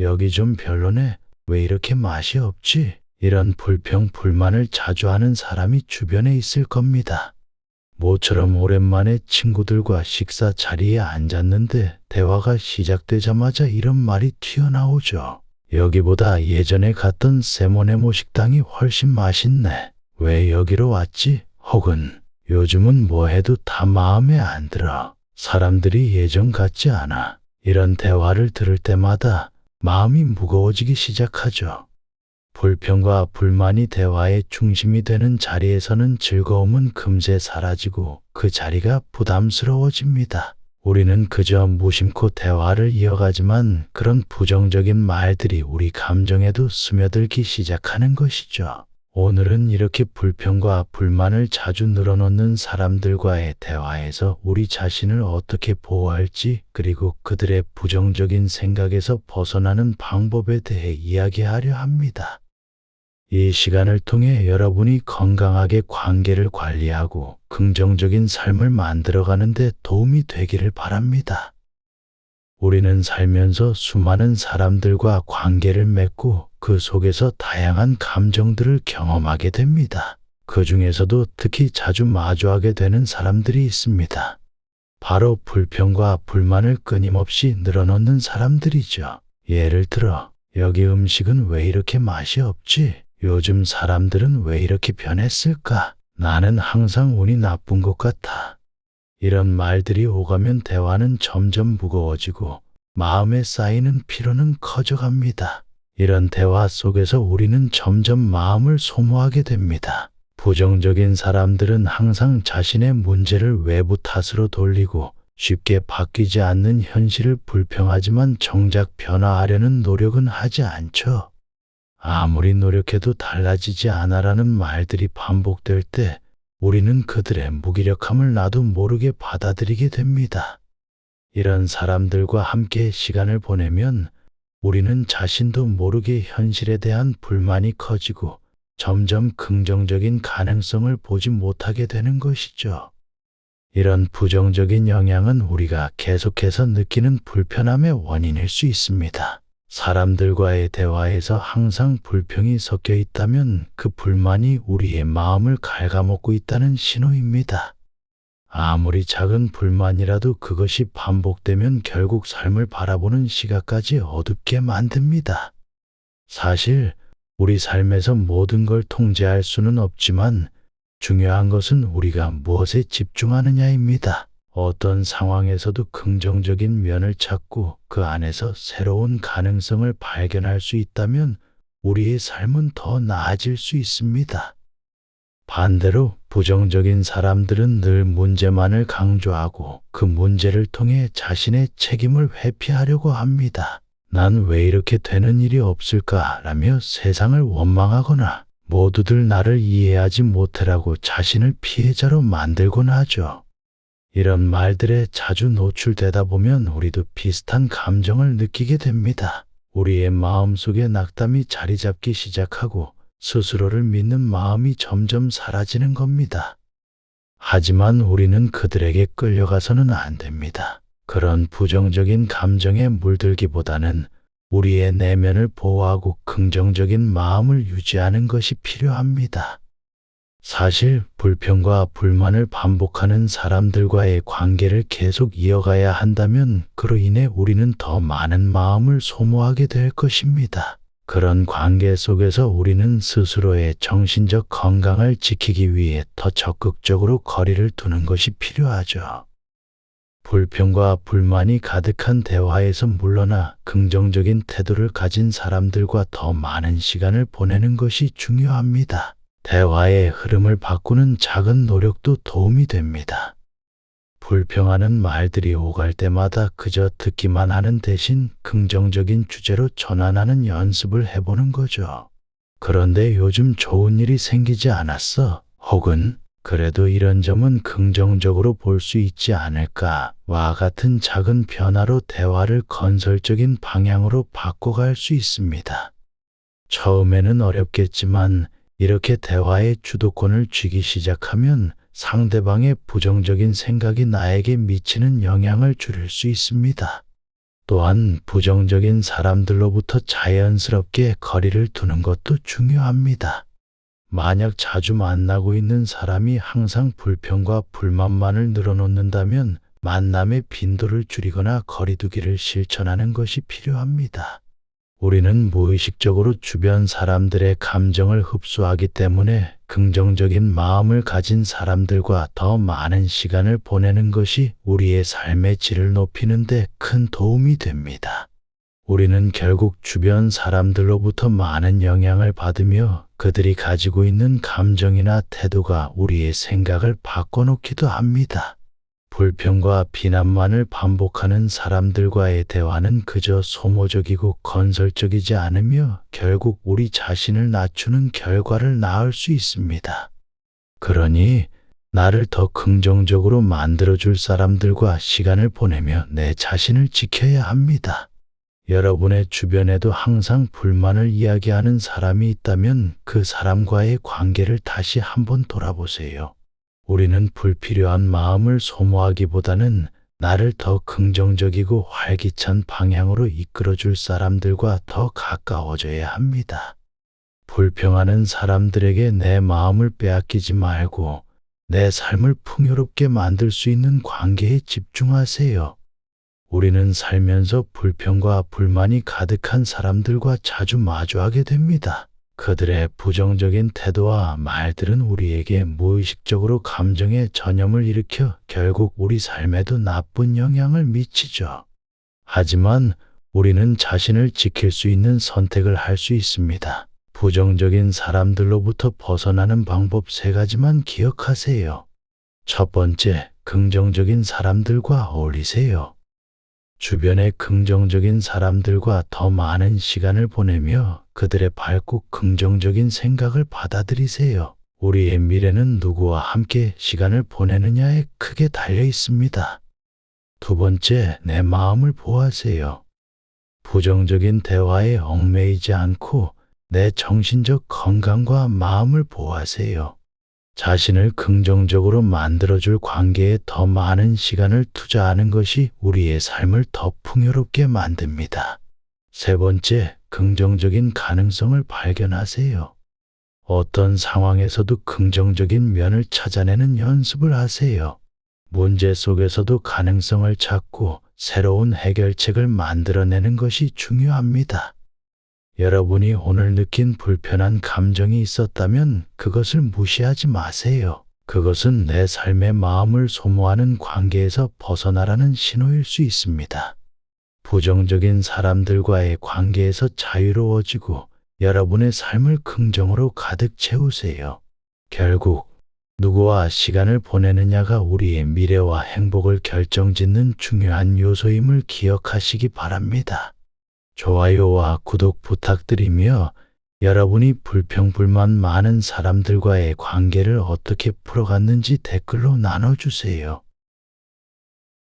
여기 좀 별로네. 왜 이렇게 맛이 없지? 이런 불평, 불만을 자주 하는 사람이 주변에 있을 겁니다. 모처럼 오랜만에 친구들과 식사 자리에 앉았는데 대화가 시작되자마자 이런 말이 튀어나오죠. 여기보다 예전에 갔던 세모네모 식당이 훨씬 맛있네. 왜 여기로 왔지? 혹은 요즘은 뭐 해도 다 마음에 안 들어. 사람들이 예전 같지 않아. 이런 대화를 들을 때마다 마음이 무거워지기 시작하죠. 불평과 불만이 대화의 중심이 되는 자리에서는 즐거움은 금세 사라지고 그 자리가 부담스러워집니다. 우리는 그저 무심코 대화를 이어가지만 그런 부정적인 말들이 우리 감정에도 스며들기 시작하는 것이죠. 오늘은 이렇게 불평과 불만을 자주 늘어놓는 사람들과의 대화에서 우리 자신을 어떻게 보호할지 그리고 그들의 부정적인 생각에서 벗어나는 방법에 대해 이야기하려 합니다. 이 시간을 통해 여러분이 건강하게 관계를 관리하고 긍정적인 삶을 만들어가는 데 도움이 되기를 바랍니다. 우리는 살면서 수많은 사람들과 관계를 맺고 그 속에서 다양한 감정들을 경험하게 됩니다. 그 중에서도 특히 자주 마주하게 되는 사람들이 있습니다. 바로 불평과 불만을 끊임없이 늘어놓는 사람들이죠. 예를 들어, 여기 음식은 왜 이렇게 맛이 없지? 요즘 사람들은 왜 이렇게 변했을까? 나는 항상 운이 나쁜 것 같아. 이런 말들이 오가면 대화는 점점 무거워지고 마음에 쌓이는 피로는 커져갑니다. 이런 대화 속에서 우리는 점점 마음을 소모하게 됩니다. 부정적인 사람들은 항상 자신의 문제를 외부 탓으로 돌리고 쉽게 바뀌지 않는 현실을 불평하지만 정작 변화하려는 노력은 하지 않죠. 아무리 노력해도 달라지지 않아라는 말들이 반복될 때 우리는 그들의 무기력함을 나도 모르게 받아들이게 됩니다. 이런 사람들과 함께 시간을 보내면 우리는 자신도 모르게 현실에 대한 불만이 커지고 점점 긍정적인 가능성을 보지 못하게 되는 것이죠. 이런 부정적인 영향은 우리가 계속해서 느끼는 불편함의 원인일 수 있습니다. 사람들과의 대화에서 항상 불평이 섞여 있다면 그 불만이 우리의 마음을 갉아먹고 있다는 신호입니다. 아무리 작은 불만이라도 그것이 반복되면 결국 삶을 바라보는 시각까지 어둡게 만듭니다. 사실 우리 삶에서 모든 걸 통제할 수는 없지만 중요한 것은 우리가 무엇에 집중하느냐입니다. 어떤 상황에서도 긍정적인 면을 찾고 그 안에서 새로운 가능성을 발견할 수 있다면 우리의 삶은 더 나아질 수 있습니다. 반대로 부정적인 사람들은 늘 문제만을 강조하고 그 문제를 통해 자신의 책임을 회피하려고 합니다. 난 왜 이렇게 되는 일이 없을까 라며 세상을 원망하거나 모두들 나를 이해하지 못해라고 자신을 피해자로 만들곤 하죠. 이런 말들에 자주 노출되다 보면 우리도 비슷한 감정을 느끼게 됩니다. 우리의 마음속에 낙담이 자리 잡기 시작하고 스스로를 믿는 마음이 점점 사라지는 겁니다. 하지만 우리는 그들에게 끌려가서는 안 됩니다. 그런 부정적인 감정에 물들기보다는 우리의 내면을 보호하고 긍정적인 마음을 유지하는 것이 필요합니다. 사실 불평과 불만을 반복하는 사람들과의 관계를 계속 이어가야 한다면 그로 인해 우리는 더 많은 마음을 소모하게 될 것입니다. 그런 관계 속에서 우리는 스스로의 정신적 건강을 지키기 위해 더 적극적으로 거리를 두는 것이 필요하죠. 불평과 불만이 가득한 대화에서 물러나 긍정적인 태도를 가진 사람들과 더 많은 시간을 보내는 것이 중요합니다. 대화의 흐름을 바꾸는 작은 노력도 도움이 됩니다. 불평하는 말들이 오갈 때마다 그저 듣기만 하는 대신 긍정적인 주제로 전환하는 연습을 해보는 거죠. 그런데 요즘 좋은 일이 생기지 않았어. 혹은 그래도 이런 점은 긍정적으로 볼 수 있지 않을까와 같은 작은 변화로 대화를 건설적인 방향으로 바꿔갈 수 있습니다. 처음에는 어렵겠지만 이렇게 대화의 주도권을 쥐기 시작하면 상대방의 부정적인 생각이 나에게 미치는 영향을 줄일 수 있습니다. 또한 부정적인 사람들로부터 자연스럽게 거리를 두는 것도 중요합니다. 만약 자주 만나고 있는 사람이 항상 불평과 불만만을 늘어놓는다면 만남의 빈도를 줄이거나 거리두기를 실천하는 것이 필요합니다. 우리는 무의식적으로 주변 사람들의 감정을 흡수하기 때문에 긍정적인 마음을 가진 사람들과 더 많은 시간을 보내는 것이 우리의 삶의 질을 높이는데 큰 도움이 됩니다. 우리는 결국 주변 사람들로부터 많은 영향을 받으며 그들이 가지고 있는 감정이나 태도가 우리의 생각을 바꿔놓기도 합니다. 불평과 비난만을 반복하는 사람들과의 대화는 그저 소모적이고 건설적이지 않으며 결국 우리 자신을 낮추는 결과를 낳을 수 있습니다. 그러니 나를 더 긍정적으로 만들어줄 사람들과 시간을 보내며 내 자신을 지켜야 합니다. 여러분의 주변에도 항상 불만을 이야기하는 사람이 있다면 그 사람과의 관계를 다시 한번 돌아보세요. 우리는 불필요한 마음을 소모하기보다는 나를 더 긍정적이고 활기찬 방향으로 이끌어줄 사람들과 더 가까워져야 합니다. 불평하는 사람들에게 내 마음을 빼앗기지 말고 내 삶을 풍요롭게 만들 수 있는 관계에 집중하세요. 우리는 살면서 불평과 불만이 가득한 사람들과 자주 마주하게 됩니다. 그들의 부정적인 태도와 말들은 우리에게 무의식적으로 감정의 전염을 일으켜 결국 우리 삶에도 나쁜 영향을 미치죠. 하지만 우리는 자신을 지킬 수 있는 선택을 할 수 있습니다. 부정적인 사람들로부터 벗어나는 방법 세 가지만 기억하세요. 첫 번째, 긍정적인 사람들과 어울리세요. 주변의 긍정적인 사람들과 더 많은 시간을 보내며 그들의 밝고 긍정적인 생각을 받아들이세요. 우리의 미래는 누구와 함께 시간을 보내느냐에 크게 달려 있습니다. 두 번째, 내 마음을 보호하세요. 부정적인 대화에 얽매이지 않고 내 정신적 건강과 마음을 보호하세요. 자신을 긍정적으로 만들어줄 관계에 더 많은 시간을 투자하는 것이 우리의 삶을 더 풍요롭게 만듭니다. 세 번째, 긍정적인 가능성을 발견하세요. 어떤 상황에서도 긍정적인 면을 찾아내는 연습을 하세요. 문제 속에서도 가능성을 찾고 새로운 해결책을 만들어내는 것이 중요합니다. 여러분이 오늘 느낀 불편한 감정이 있었다면 그것을 무시하지 마세요. 그것은 내 삶의 마음을 소모하는 관계에서 벗어나라는 신호일 수 있습니다. 부정적인 사람들과의 관계에서 자유로워지고 여러분의 삶을 긍정으로 가득 채우세요. 결국 누구와 시간을 보내느냐가 우리의 미래와 행복을 결정짓는 중요한 요소임을 기억하시기 바랍니다. 좋아요와 구독 부탁드리며 여러분이 불평불만 많은 사람들과의 관계를 어떻게 풀어갔는지 댓글로 나눠주세요.